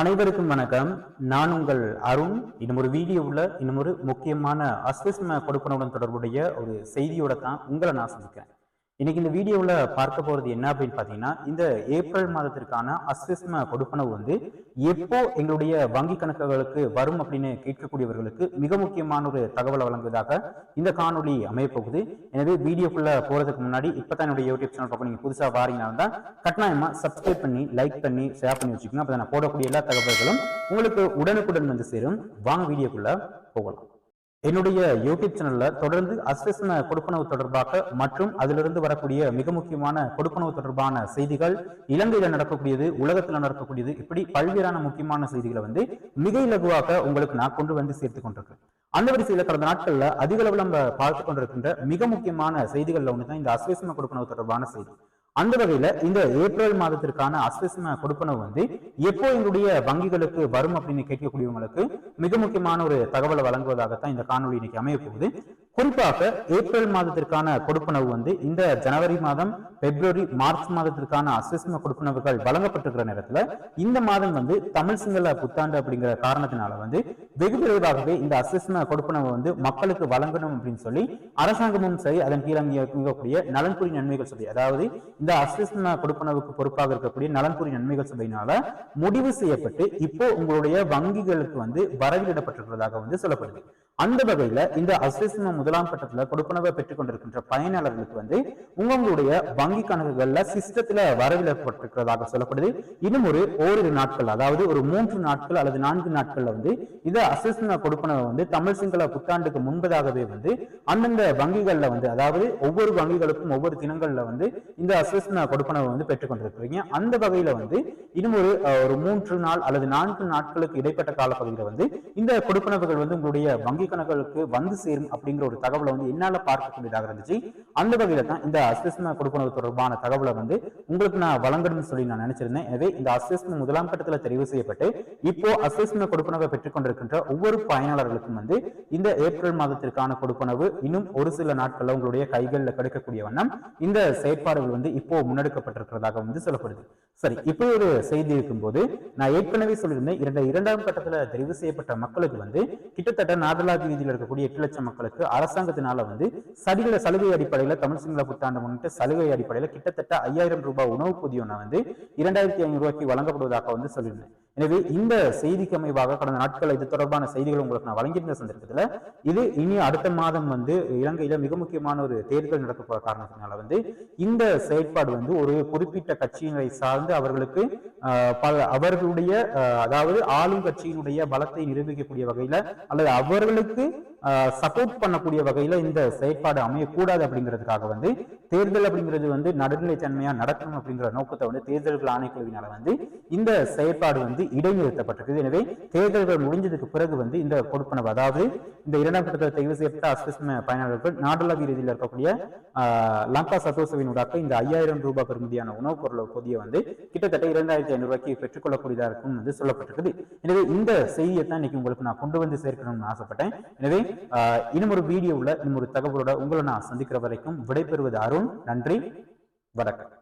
அனைவருக்கும் வணக்கம். நான் உங்கள் அருண். இன்னும் ஒரு வீடியோவில் இன்னும் ஒரு முக்கியமான அஸ்விஸ்ம கொடுப்பனவுடன் தொடர்புடைய ஒரு செய்தியோட தான் உங்களை நான் சந்திக்கிறேன். இன்னைக்கு இந்த வீடியோவில் பார்க்க போகிறது என்ன அப்படின்னு பார்த்தீங்கன்னா இந்த ஏப்ரல் மாதத்திற்கான அஸ்விஸ்ம கொடுப்பனவு வந்து எப்போ எங்களுடைய வங்கி கணக்குகளுக்கு வரும் அப்படின்னு கேட்கக்கூடியவர்களுக்கு மிக முக்கியமான ஒரு தகவலை வழங்குவதாக இந்த காணொளி அமையப்போகுது. எனவே வீடியோக்குள்ள போறதுக்கு முன்னாடி இப்போ தான் என்னுடைய யூடியூப் சேனல் பக்கம் நீங்கள் புதுசாக வாரீங்கன்னா தான் கட்டாயமா சப்ஸ்கிரைப் பண்ணி லைக் பண்ணி ஷேர் பண்ணி வச்சுக்கோங்க. அப்போ நான் போடக்கூடிய எல்லா தகவல்களும் உங்களுக்கு உடனுக்குடன் வந்து சேரும். வாங்க வீடியோக்குள்ள போகலாம். என்னுடைய யூடியூப் சேனல்ல தொடர்ந்து அஸ்வசன கொடுப்பனவு தொடர்பாக மற்றும் அதிலிருந்து வரக்கூடிய மிக முக்கியமான கொடுப்பனவு தொடர்பான செய்திகள் இலங்கையில நடக்கக்கூடியது உலகத்துல நடக்கக்கூடியது இப்படி பல்வேறான முக்கியமான செய்திகளை வந்து மிக இலகுவாக உங்களுக்கு நான் கொண்டு வந்து சேர்த்து கொண்டிருக்கேன். அந்த வரிசையில கடந்த நாட்கள்ல அதிக அளவில் நம்ம பார்த்து கொண்டிருக்கின்ற மிக முக்கியமான செய்திகள்ல ஒன்று தான் இந்த அஸ்வசன கொடுப்பனவு தொடர்பான செய்தி. அந்த வகையில இந்த ஏப்ரல் மாதத்திற்கான அஸ்வசன கொடுப்பனவு வந்து எப்போ எங்களுடைய வங்கிகளுக்கு வரும் அப்படின்னு கேட்கக்கூடியவங்களுக்கு மிக முக்கியமான ஒரு தகவலை வழங்குவதாகத்தான் இந்த காணொலி இன்னைக்கு அமைய போகுது குறிப்பாக ஏப்ரல் மாதத்திற்கான கொடுப்பனவு வந்து இந்த ஜனவரி மாதம் பிப்ரவரி மார்ச் மாதத்திற்கான அசஸ்மெண்ட் கொடுப்பனவுகள் வழங்கப்பட்டிருக்கிற நேரத்துல இந்த மாதம் வந்து தமிழ் சிங்கள புத்தாண்டு அப்படிங்கிற காரணத்தினால வந்து வெகு விரைவாகவே இந்த அசஸ்மெண்ட் கொடுப்பனவு வந்து மக்களுக்கு வழங்கணும் அப்படின்னு சொல்லி அரசாங்கமும் சரி அதன் கீழ் இயங்கக்கூடிய நலன்புரி நன்மைகள் சபை அதாவது இந்த அசஸ்மெண்ட் கொடுப்பனவுக்கு பொறுப்பாக இருக்கக்கூடிய நலன்புரி நன்மைகள் சபையினால முடிவு செய்யப்பட்டு இப்போ உங்களுடைய வங்கிகளுக்கு வந்து வரவிடப்பட்டிருக்கிறதாக வந்து சொல்லப்படுது. அந்த வகையில இந்த அசஸ்மெண்ட் முதலாம் கட்டத்துல கொடுப்பனவை பெற்றுக் கொண்டிருக்கின்ற பயனாளர்களுக்கு வந்து உங்களுடைய வங்கி கணக்குகள்ல சிஸ்டத்துல வரவிடப்பட்டிருக்கிறதாக சொல்லப்படுது. இன்னும் ஒரு ஓரிரு நாட்கள் அதாவது ஒரு மூன்று நாட்கள் அல்லது நான்கு நாட்கள்ல வந்து இதை அஸ்வசன கொடுப்பனவை வந்து தமிழ் சிங்கள புத்தாண்டுக்கு முன்பதாகவே வந்து அந்தந்த வங்கிகள்ல வந்து அதாவது ஒவ்வொரு வங்கிகளுக்கும் ஒவ்வொரு தினங்கள்ல வந்து இந்த அஸ்வசன கொடுப்பனவை வந்து பெற்றுக் கொண்டிருக்கிறீங்க. அந்த வகையில வந்து இன்னும் ஒரு ஒரு மூன்று நாள் அல்லது நான்கு நாட்களுக்கு இடைப்பட்ட காலப்பகுதியில வந்து இந்த கொடுப்பனவுகள் வந்து உங்களுடைய வங்கி கணக்குகளுக்கு வந்து சேரும் அப்படிங்கிற ஒரு தகவலை வந்து என்னால பார்க்கக்கூடியதாக இருந்துச்சு. அந்த வகையில தான் இந்த அஸ்வசன கொடுப்பனவு தொடர்பான தகவலை வந்து உங்களுக்கு நான் வழங்கணும்னு சொல்லி நான் நினைச்சிருந்தேன். எனவே இந்த அசஸ்மெண்ட் முதலாம் கட்டத்துல தெரிவு செய்யப்பட்டு இப்போ அசஸ்மெண்ட் கொடுப்பனவை பெற்றுக் கொண்டிருக்கின்ற ஒவ்வொரு பயனாளர்களுக்கும் வந்து இந்த ஏப்ரல் மாதத்திற்கான கொடுப்பனவு இன்னும் ஒரு சில நாட்கள்ல உங்களுடைய கைகளில் கிடைக்கக்கூடிய வண்ணம் இந்த செயற்பாடுகள் வந்து இப்போ முன்னெடுக்கப்பட்டிருக்கிறதாக வந்து சொல்லப்படுது. சரி இப்படி ஒரு செய்தி இருக்கும்போது நான் ஏற்கனவே சொல்லியிருந்தேன் இரண்டு இரண்டாம் கட்டத்துல தெரிவு செய்யப்பட்ட மக்களுக்கு வந்து கிட்டத்தட்ட நாதலாதி வீதியில் இருக்கக்கூடிய எட்டு லட்சம் மக்களுக்கு அரசாங்கத்தினால வந்து சலுகை சலுகை அடிப்படையில் தமிழ் சிங்கள புத்தாண்டு முன்னிட்டு சலுகை அடிப்படையில் கிட்டத்தட்ட ஐயாயிரம் ரூபாய் உணவு புதியொன்ன வந்து இரண்டாயிரத்தி ஐநூறு ரூபாய்க்கு வழங்கப்படுவதாக வந்து சொல்லியிருந்தேன். எனவே இந்த செய்திக்கு அமைவாக கடந்த நாட்கள் இது தொடர்பான செய்திகள் உங்களுக்கு நான் வழங்கியிருந்த சந்தர்ப்பத்தில் இது இனி அடுத்த மாதம் வந்து இலங்கையில மிக முக்கியமான ஒரு தேர்தல் நடக்க போற காரணத்தினால வந்து இந்த செயற்பாடு வந்து ஒரு குறிப்பிட்ட கட்சியினரை சார்ந்து அவர்களுக்கு ஆஹ், பல அவர்களுடைய அதாவது ஆளும் கட்சியினுடைய பலத்தை நிரூபிக்கக்கூடிய வகையில அல்லது அவர்களுக்கு சப்போர்ட் பண்ணக்கூடிய வகையில இந்த செயற்பாடு அமையக்கூடாது அப்படிங்கிறதுக்காக வந்து தேர்தல் அப்படிங்கிறது வந்து நடுநிலைத்தன்மையாக நடக்கணும் அப்படிங்கிற நோக்கத்தை வந்து தேர்தல்கள் ஆணைக்குழுவினால வந்து இந்த செயற்பாடு வந்து இடைநிறுத்தப்பட்டிருக்குது. எனவே தேர்தல்கள் முடிஞ்சதுக்கு பிறகு வந்து இந்த கொடுப்பனவு அதாவது இந்த இரண்டாம் கட்டத்தில் தெரிவு செய்யப்பட்ட அஸ்விஸ்ம பயனாளர்கள் நாடுலாவிய ரீதியில் இருக்கக்கூடிய ஆஹ், லங்கா சதோசவினூடாக இந்த ஐயாயிரம் ரூபாய் பெறுமதியான உணவுப் பொருள் பொதியை வந்து கிட்டத்தட்ட இரண்டாயிரத்தி ஐநூறு ரூபாய்க்கு பெற்றுக்கொள்ளக்கூடியதாக இருக்கும் வந்து சொல்லப்பட்டிருக்குது. எனவே இந்த செய்தியை தான் இன்னைக்கு உங்களுக்கு நான் கொண்டு வந்து சேர்க்கணும்னு ஆசைப்பட்டேன். எனவே ஆஹ், இன்னும் ஒரு வீடியோவில் இன்னும் ஒரு தகவலோட உங்களை நான் சந்திக்கிற வரைக்கும் விடைபெறுவது அருண். நன்றி. வணக்கம்.